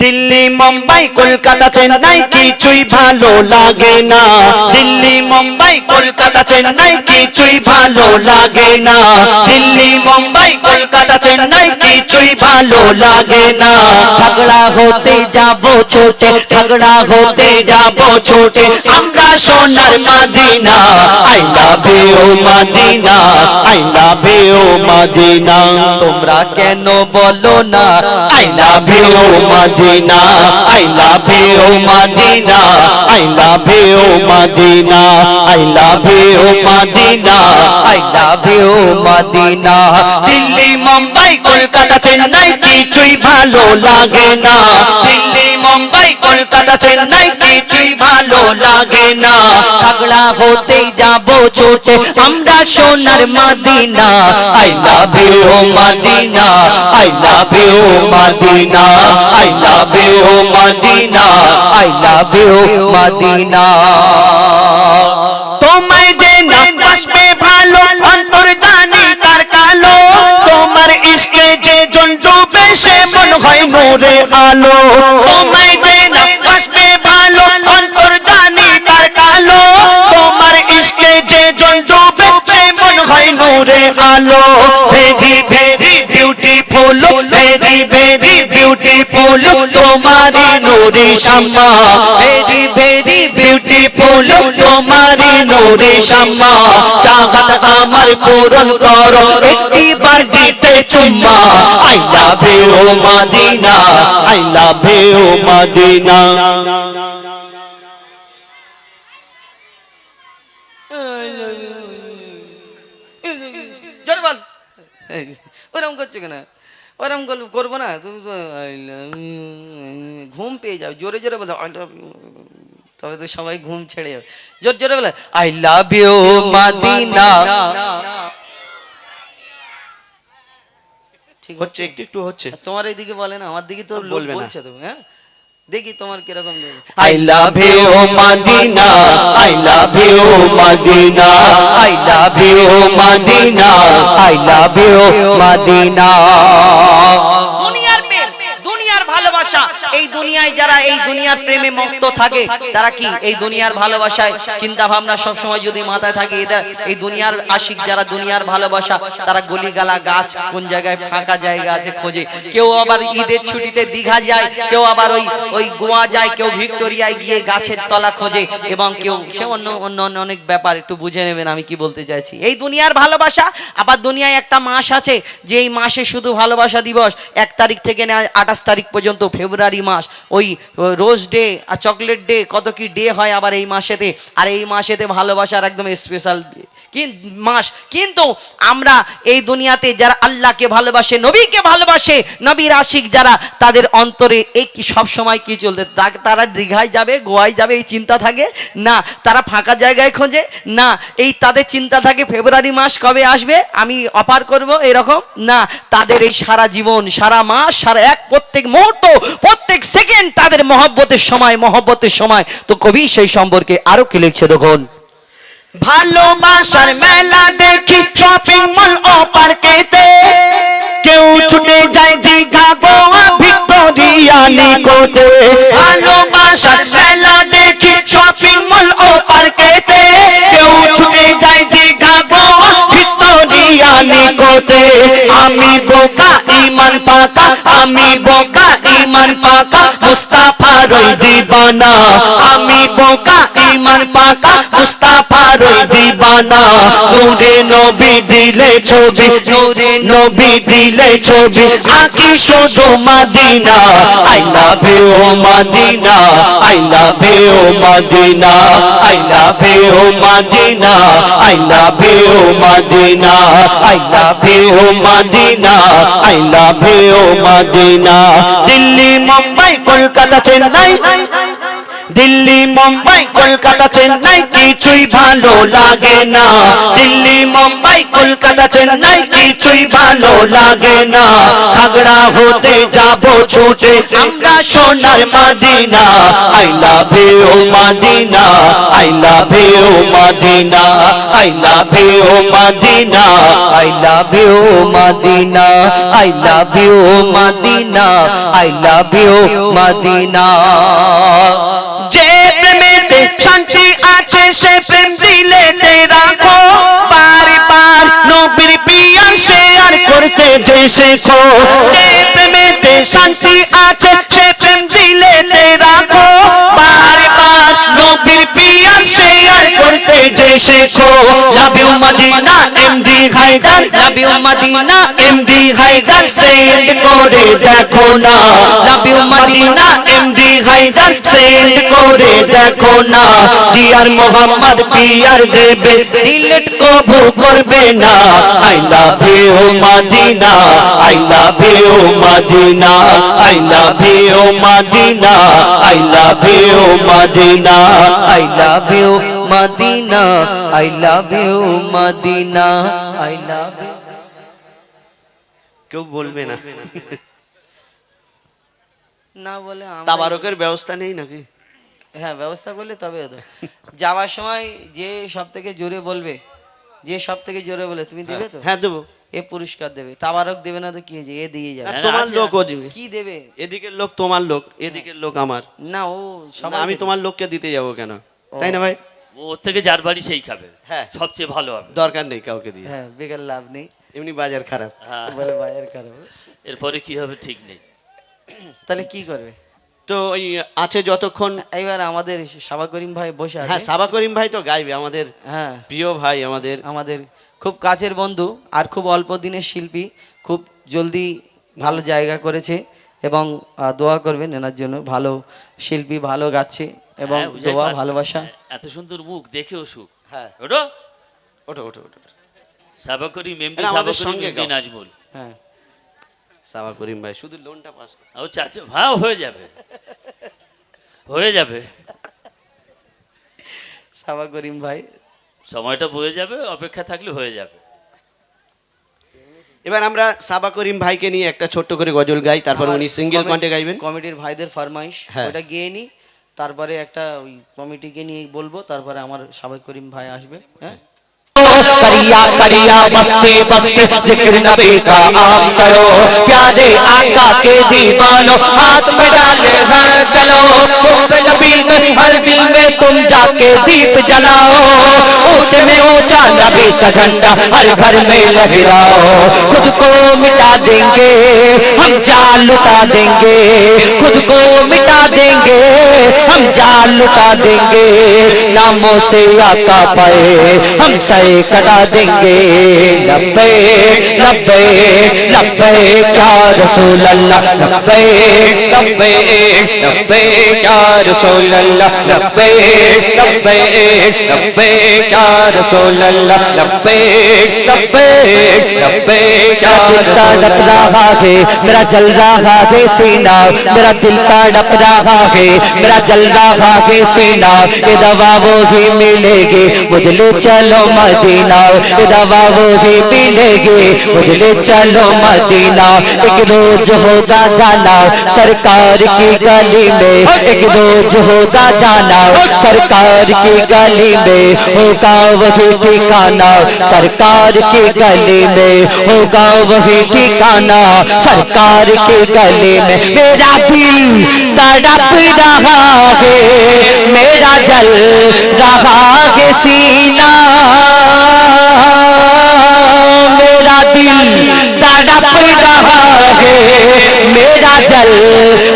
দিল্লি, মুম্বাই, কলকাতা, চেন্নাই, কিছুই ভালো লাগে না। দিল্লি, মুম্বাই, কলকাতা, চেন্নাই, কিছুই ভালো লাগে না। দিল্লি, মুম্বাই, কলকাতা, চেন্নাই, কিছুই ভালো লাগে না। ঝগড়া হতে যাব ছোটে, ঝগড়া হতে যাব ছোটে। আমরা সোনার Medina, I love you Medina, I love you Medina. তোমরা কেন বলো না, I love you Medina. I love you Medina, I love you Medina, I love you Medina, I love you Medina. Delhi, Mumbai, Kolkata, Chennai কিছুই ভালো লাগে না। দিল্লি, মুম্বাই, কলকাতা, চেন্নাই কিছুই ভালো লাগে না। ঝগড়া হতেই যাব ছোটে, আমরা সোনার Medina. I love you Medina, I love you Medina, I love you Medina I love you Medina তোমায় যে না বাসবে ভালো, অন্তর জানি তার কালো। তোমার ইশকে যে জন সে মন হয় নূরে আলো। তোমায় যে না বাসবে ভালো, অন্তর জানি তার কালো। তোমার ইশকে যে জন সে মন হয় নূরে আলো। Very very beautiful very beautiful তোমারি নূরে শামা ভেরি ভেরি বিউটিফুল তোমারি নূরে শামা চাহত আমার পূরণ করো একটি বার দিতে চুম্মা I love you Medina I love you Medina ওরম করছ কেন ওরম করব না তুমি ঘুম পেয়ে যাও জোরে জোরে বলো। তবে তো সবাই ঘুম ছেড়ে যাবে। জোর জোরে বলে আই লাভ ইউ মাদিনা ঠিক হচ্ছে একটু একটু হচ্ছে। তোমার এইদিকে বলে না আমার দিকে তো বলবে না। বলছে তুমি হ্যাঁ? দেখি তোমার কীরকম I love you Madina I love you Madina I love you Madina I love you Madina দুনিয়ার মেয়ে দুনিয়ার ভালোবাসা এই দুনিয়ায় যারা এই দুনিয়ার প্রেমে মুক্ত থাকে, তারা কি এই দুনিয়ার ভালোবাসায়? চিন্তা ভাবনা সব সময় যদি মাথায় থাকে, এদের এই দুনিয়ার আশিক যারা দুনিয়ার ভালোবাসা, তারা গলিগালা গাছ কোন জায়গায় ফাঁকা জায়গা আছে খোঁজে। কেউ আবার ঈদের ছুটিতে দীঘা যায়, কেউ আবার ওই ওই গোয়া যায়, কেউ ভিক্টোরিয়ায় গিয়ে গাছের তলা খোঁজে এবং কেউ, সে অন্য অন্য অন্য অনেক ব্যাপার, একটু বুঝে নেবেন আমি কি বলতে চাইছি। এই দুনিয়ার ভালোবাসা, আবার দুনিয়ায় একটা মাস আছে যে এই মাসে শুধু ভালোবাসা দিবস, এক তারিখ থেকে নেয় আঠাশ তারিখ পর্যন্ত, ফেব্রুয়ারি মাস। ওই রোজ ডে আর চকলেট ডে কত কি ডে হয় আবার এই মাসেতে। আর এই মাসেতে ভালোবাসার একদম স্পেশাল মাস। কিন্তু আমরা এই দুনিয়াতে যারা আল্লাহকে ভালোবাসে, নবীকে ভালোবাসে নবীর আশিক যারা, তাদের অন্তরে এই কি, সব সময় কি চলতে তারা দীঘায় যাবে, গোয়ায় যাবে, এই চিন্তা থাকে? না, তারা ফাঁকা জায়গায় খোঁজে? না, এই তাদের চিন্তা থাকে, ফেব্রুয়ারি মাস কবে আসবে? আমি অপার করব এরকম? না, তাদের এই সারা জীবন, সারা মাস, সারা এক, প্রত্যেক মুহূর্ত, প্রত্যেক সেকেন্ড তাদের মহব্বতের সময় মহব্বতের সময়। তো কবি সেই সম্পর্কে আরও কি লিখছে দেখুন? ভালোবাসার মেলা দেখি শপিং মল ও পার্কেতে। কেউ ছুটে যায় দীঘা, গোয়া, ভিক্টোরিয়া, নিকটে। ভালোবাসার মেলা দেখি শপিং মল ও পার্কেতে। কেউ ছুটে যায় দীঘা, গোয়া, ভিক্টোরিয়া, নিকটে। আমি বোকা, ইমান পাকা, আমি বোকা, ইমান পাকা মুস্তাফার ওই দিবানা। আমি বোকা, ইমান পাকা দিবানা, নূরে নবী দিলে ছবি, নূরে নবী দিলে ছবি। আকি শুধু Madina, I love you Madina, I love you Madina, I love you Madina, I love you Madina, I love you Madina, I love you Madina. Delhi, Mumbai, Kolkata, Chennai Delhi, Mumbai, Kolkata, Chennai কিছুই ভালো লাগে না। দিল্লি, মুম্বাই, কলকাতা, চেন্নাই কিছুই ভালো লাগে না। খাগড়া হতে যাব ছুটে আমরা সোনার Medina. I love you, Medina. I love you, Medina. I love you, Medina. I love you, Medina. I love you, Medina. I love you, Medina. সে প্রেম দিলে রাখো। বার নবীর পিয়ার শেয়ার করতে যে শেখো। যে প্রেমেতে শান্তি আছে, সে প্রেম দিলে রাখো। যে শেখো। Love you Madina MD Haidar love you Madina MD Haidar send করে দেখো না। Love you Madina MD Haidar send করে দেখো না। ডিয়ার মোহাম্মদ পিয়ার দেবে ডিলেট কবু করবে না। I love you Medina, I love you Medina, I love you Medina, I love you Medina, I love you Medina I love you Medina I love you কেউ বলবে না। না বলে তাবারকের ব্যবস্থা নেই নাকি? হ্যাঁ ব্যবস্থা করলে তবে হতো। যাওয়ার সময় যে সব থেকে জোরে বলবে যে সব থেকে জোরে বলে তুমি দেবে তো? হ্যাঁ দেবো। এ পুরস্কার দেবে। তাবারক দেবে না তো কি হয়েছে? এ দিয়ে যাবে। তোমার লোক ও দিবে। কি দেবে? এদিকের লোক তোমার লোক এদিকের লোক আমার। না ও আমি তোমার লোককে দিতে যাব কেন? তাই না ভাই? ওর থেকে যার বাড়ি সেই খাবে। হ্যাঁ। সবচেয়ে ভালো হবে। দরকার নেই কাউকে দিয়ে। হ্যাঁ বেকার লাভ নেই। এমনি বাজার খারাপ। হ্যাঁ। বলে বাজার খারাপ। এরপরে কি হবে ঠিক নেই। তাহলে কি করবে? তো ওই আছে যতক্ষণ এইবার আমাদের সাবা করিম ভাই বসে হ্যাঁ সাবা করিম ভাই তো গাইবে আমাদের হ্যাঁ। প্রিয় ভাই আমাদের আমাদের খুব কাছের বন্ধু আর খুব অল্প দিনের শিল্পী খুব জলদি ভালো জায়গা করেছে এবং দোয়া করবেন এনার জন্য। ভালো শিল্পী ভালো গাচ্ছে। এবং হ্যাঁ, দোয়া ভালোবাসা। এত সুন্দর মুখ দেখেও সুখ হ্যাঁ। ওটো ওঠো ওঠো ওঠো সাবা করি মেমরি সাবা সঙ্গে নাজমুল। হ্যাঁ। সাবা করিম ভাই শুধু লোনটা পাস ও চাচা হ্যাঁ হয়ে যাবে। হয়ে যাবে। সাবা করিম ভাই। সময়টা বয়ে যাবে অপেক্ষা থাকলে হয়ে যাবে। এবার আমরা সাবা করিম ভাইকে নিয়ে একটা ছোট্ট করে গজল গাই তারপর উনি সিঙ্গেল কন্টে গাইবেন। কমিটির ভাইদের ফরমাইশ হ্যাঁ। ওটা গিয়ে নি। তারপরে একটা ওই কমিটিকে নিয়ে বলবো তারপরে আমার সাবেক করিম ভাই আসবে হ্যাঁ करिया करिया बस्ते बस्ते जिक्र नबी का आम करो प्यारे आका के दीवानो हाथ में डाले हर चलो पे नबी ने हर दिल में तुम जाके दीप जलाओ اونچ میں اونچا نبی کا جھنڈا، ہر گھر میں لہراؤ خود کو مٹا دیں گے، ہم چال لٹا دیں گے۔ خود کو مٹا دیں گے، ہم جال لٹا دیں گے۔ ناموں سے آقا پائے، ہم سائے کٹا دیں گے۔ لبے لبے لبے کیا رسول اللہ، لبے لبے لبے کیا رسول اللہ، لبے لبے لبے کیا رسول اللہ لبیک لبیک لبیک یا دل ڈپ رہا ہے میرا جل رہا ہے سینہ میرا دل ڈپ رہا ہے میرا جل رہا ہے سینہ یہ دوا وہ ہی ملے گی مجھ لے چلو مدینہ یہ دوا وہ ہی ملے گی مجھ لے چلو مدینہ ایک روز ہوتا جانا سرکار کی گلی میں ایک روز ہوتا جانا سرکار کی گلی میں ہوگا وہی ٹھکانا سرکار کے گلے میں ہوگا وہی ٹھکانا سرکار کے گلے میں میرا دل تڑپ رہا ہے میرا جل رہا ہے سینہ میرا دل تڑپ رہا ہے میرا جل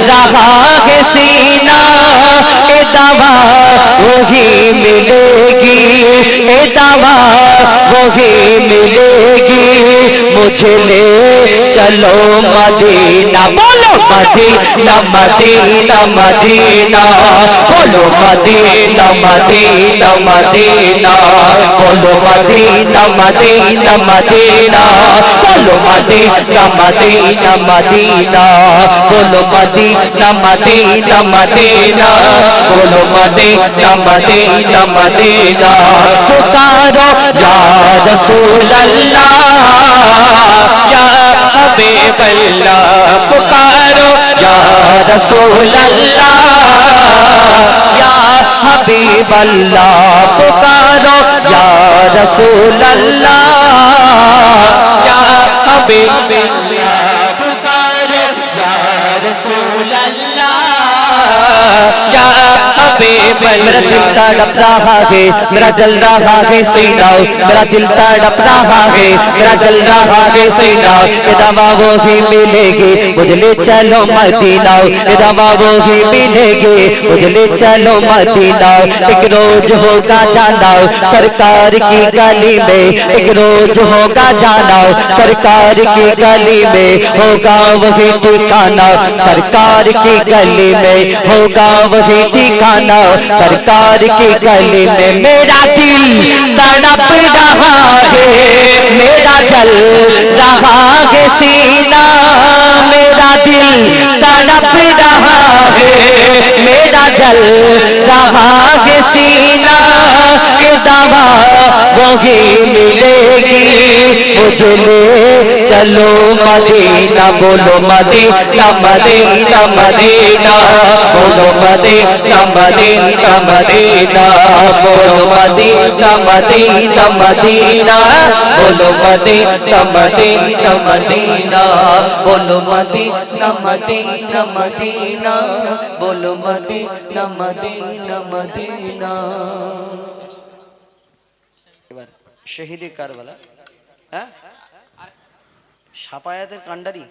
رہا ہے سینہ दवा वही मिलेगी ए दवा वही मिलेगी मुझे ले चलो मदीना बोलो मदीना मदीना मदीना बोलो मदीना मदीना मदीना बोलो मदीना मदीना मदीना बोलो मदीना मदीना मदीना बोलो मदीना मदीना मदीना بولو مدینہ مدینہ مدینہ پکارو یا رسول اللہ، یا حبیب اللہ، پکارو یا رسول اللہ، یا حبیب اللہ، پکارو یا رسول اللہ، یا حبیب اللہ، پکارو یا رسول اللہ، یا پہ میرا دل کا رہا ہے میرا جل رہا ہے سینا میرا دل کا رہا ہے میرا جل رہا ہے سینا یہ دوا وہ ہی ملے گی مجھ لے چلو مدینہ۔ یہ دوا وہ ہی ملے گی مجھ لے چلو مدینہ۔ ایک روز ہوگا جانا، سرکار کی گلی میں۔ ایک روز ہوگا جانا، سرکار کی گلی میں۔ ہوگا وہی ٹھکانا سرکار کی گلی میں۔ ہوگا وہی ٹھکانا جانا سرکار کے گلے میں میرا دل تڑپ رہا ہے، میرا جل رہا ہے سینہ میرا دل تڑپ رہا ہے، میرا جل رہا ہے سینہ दवा वही मिलेगी मुझे ले चलो मदीना बोलो मदीना मदीना मदीना बोलो मदीना मदीना मदीना बोलो मदीना मदीना मदीना बोलो मदीना मदीना मदीना बोलो मदीना मदीना मदीना बोलो मदीना मदीना मदीना শহীদে কারবালা হ্যাঁ? সাপায়াতের কান্ডারি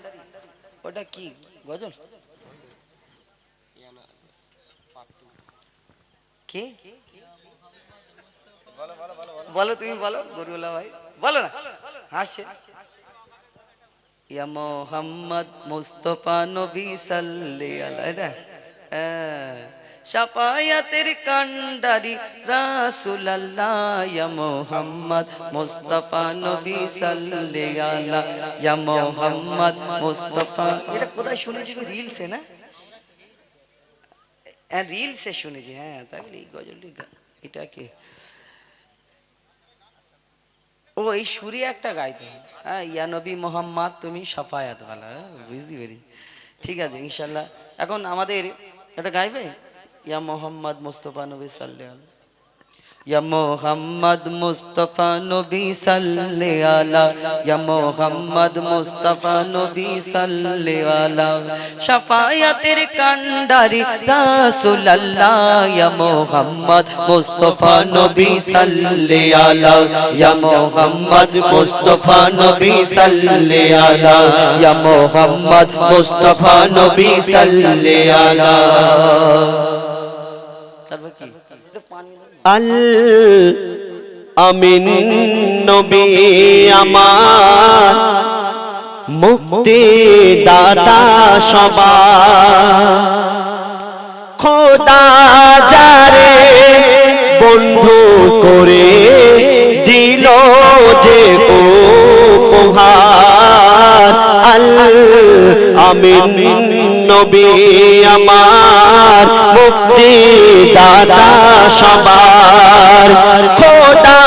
ওটা কি, গজল? কে? বলো, তুমি বলো গরুলা ভাই। বলো না, হাসছে। ইয়া মোহাম্মদ মুস্তফা নবী সাল্লি আলাইহি শাপায়াতের কান্ডারি রাসূলুল্লাহ ইয়া মোহাম্মদ মুস্তফা নবী সাল্লি মোহাম্মদ মুস্তফা এটা কোথায় শুনেছি রিলসে না? হ্যাঁ রিলসে শুনেছি হ্যাঁ তাই বলি এই গজলটি এটা কি ও, এই সুরে একটা গাইতে। হ্যাঁ ইয়া নবী মোহাম্মদ, তুমি সাফায়াত বলা। বুঝতে পেরেছি। ঠিক আছে ইনশাল্লাহ এখন আমাদের এটা গাইবে? ইয়া মোহাম্মদ মুস্তফা নবী সাল্লাহ ইয়া মোহাম্মদ মুস্তফা নবী সাল্লে আলা। ইয়া মোহাম্মদ মুস্তফা নবী সাল্লে আলা। শাফায়াতের কান্ডারি রাসূলুল্লাহ ইয়া মোহাম্মদ মুস্তফা নবী সাল্লে আলা। ইয়া মোহাম্মদ মুস্তফা নবী সাল্লে আলা। ইয়া মোহাম্মদ মুস্তফা নবী সাল্লে আলা। তারপর কি? আল আমিন নবী আমার মুক্তি দাতা সবা খোদা যারে বন্ধু করে দিল যে উপহার। আল আমিন নবী আমার মুক্তি দাদা সবার। খোদা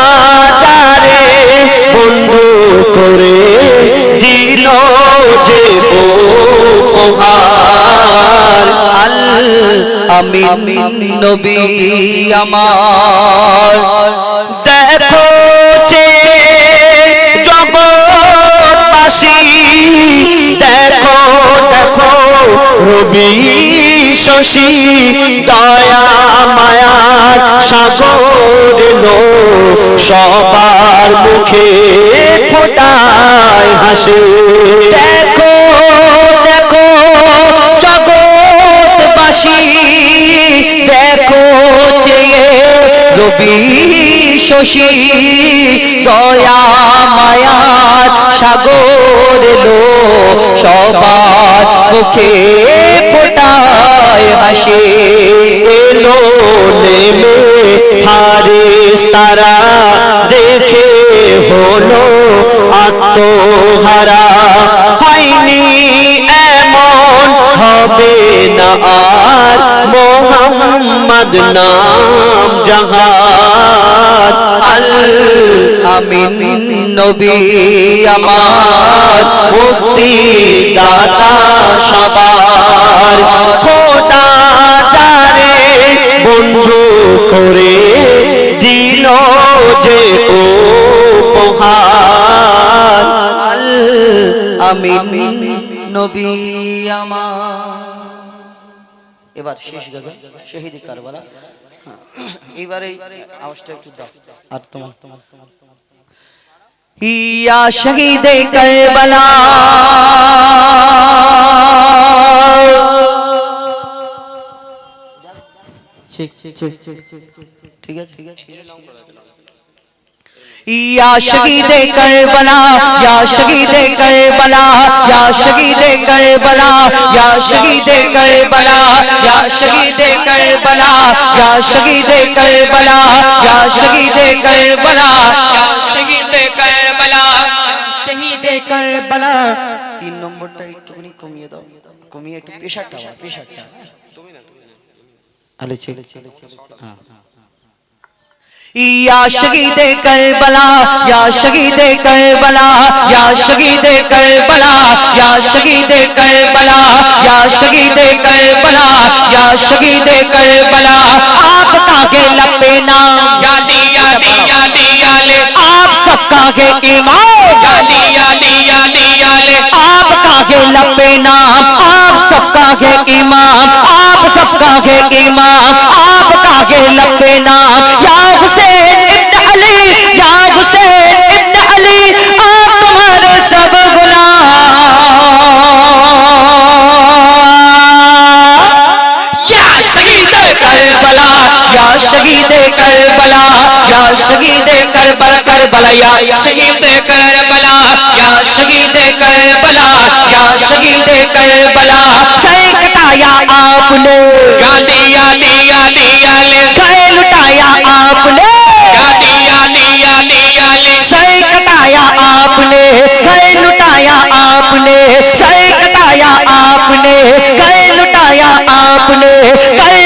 যারে বন্ধু করে দিল যে আমিন নবী আমার। রবি শশী, দয়া মায়ার সাগর লো, সবার মুখে ফোটায় হাসে। দেখো দেখো, জগৎবাসী, দেখো চেয়ে রবি শশী, দয়া মায়ার সাগর লো সবার মুখে ফোটায় হাসি। এলো নেমে হারিস তারা দেখে হলো আত্মহারা। হয়নি এমন হবে না আর মোহাম্মদ নাম জাহান। আল আমিন নবী আমার, মুক্তি দাতা সবার। খোদা যারে বন্ধু করে দিল যে উপহার। আমিন নবী আমার। এবার শেষ গজল, শহীদ কারবালা। এইবারে আওয়াজটা একটু দাও। আর তোমার ইয়া শহীদ করবলা ঠিক আছে ঠিক یا شہید کربلا یا شہید کربلا یا شہید کربلا یا شہید کربلا یا شہید کربلا یا شہید کربلا یا شہید کربلا یا شہید کربلا شہید کربলা তিন নম্বরটা একটুখানি কমিয়ে দাও কমিয়ে একটু পেশাটা পেশাটা তুমি না نا না আলে علی চলে চলে হ্যাঁ یا شہید کربلا یا شہید کربلا یا شہید کربلا یا شہید کربلا یا شہید کربلا یا شہید کربلا۔ آپ کا کے لپے نام یادی یادی یادی۔ یالے آپ سب کا کے ایمان یادی کے لپے نام آپ سب کا گے ایمان، آپ سب کا گے ایمان، آپ کا گے لپے نام یا حسین ابن علی یا حسین ابن علی، آپ تمہارے سب گناہ۔ یا شہید کربلا، یا شہید کربلا، یا شہید کربلا کربلا، یا شہید کربلا، یا شہید کربلا شہید کربلا سینکٹایا آپ نے۔ گالی علی علی علی گھر لٹایا آپ نے۔ گالی علی علی علی سینکٹایا آپ نے۔ گھر لٹایا آپ نے۔ سینکٹایا آپ نے۔ گھر لٹایا آپ نے۔ گھر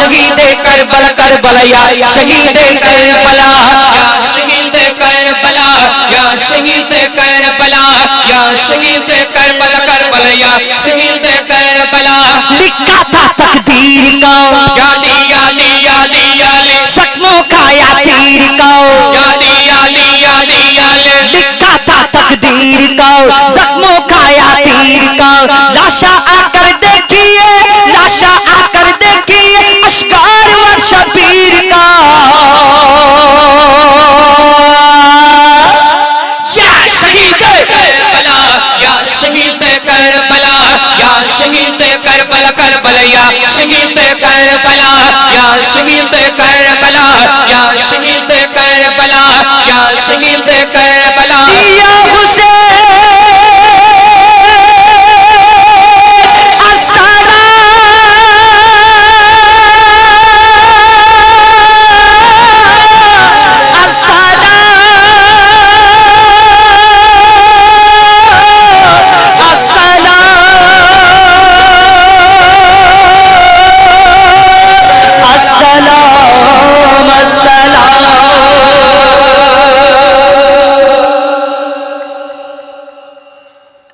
شہید کربلا کربلا یا شہید کربلا یا شہید کربلا یا شہید کربلا یا شہید کر بلا یا شہید کربلا لکھا تھا تقدیر کا۔ یالی یالی یالی یالی زخموں کا یا تیر کا۔ یالی یالی یالی یالی لکھا تھا تقدیر کا۔ شمیت کر بیان یا شمیت کر